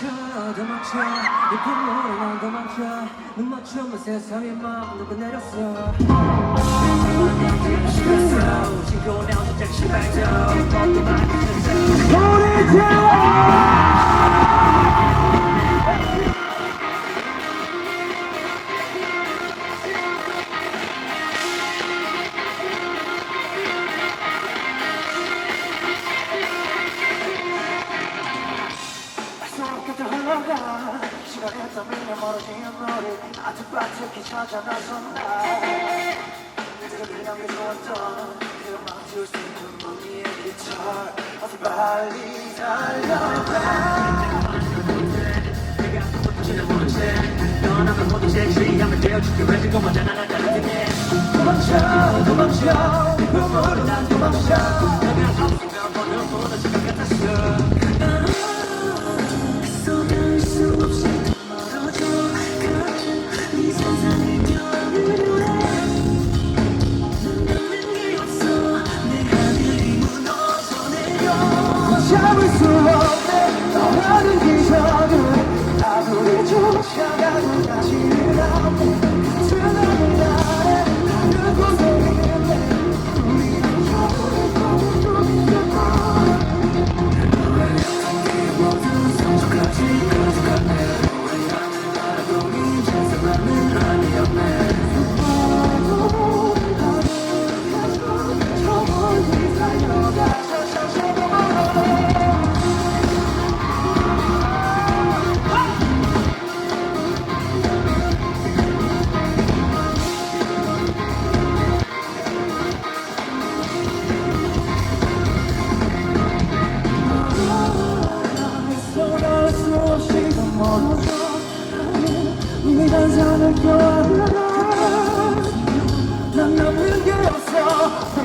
도망쳐 도망쳐. 이 분노로 난 도망쳐. 눈 맞추면 세상이 막 누가 내렸어. 신고 나온 진짜 시발져 뻔도 많이 했어 시간에 떠밀려 멀어지는 너를 아주 빠르게 찾아 나선다 그들이 남겨주었던 그 멈출 수 있는 우리의 기차 어서 빨리 달려가 떠나면 모두 섹시하면 되어줄게 왜 그거 먼저 나날 따라등해 도망쳐 도망쳐 꿈으로 난 도망쳐 아 더 멀어져 이미 단산을 껴안아가 난 남는 게 없어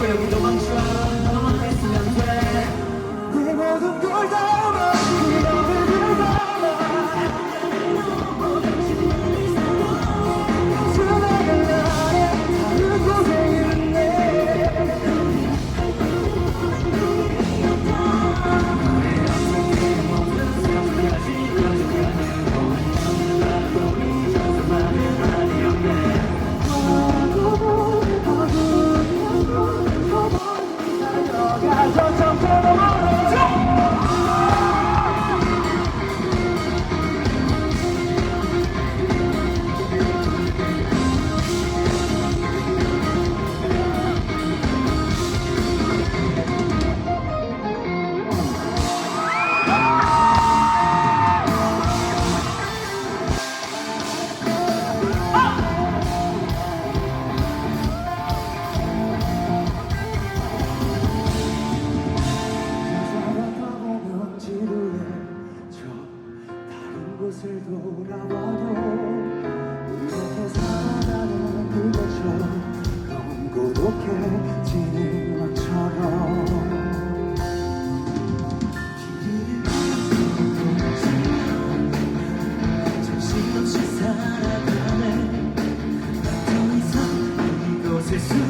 손을 너무 고독해지는 것처럼 정신없이 살아가네 더 이상 이곳에 숨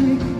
magic.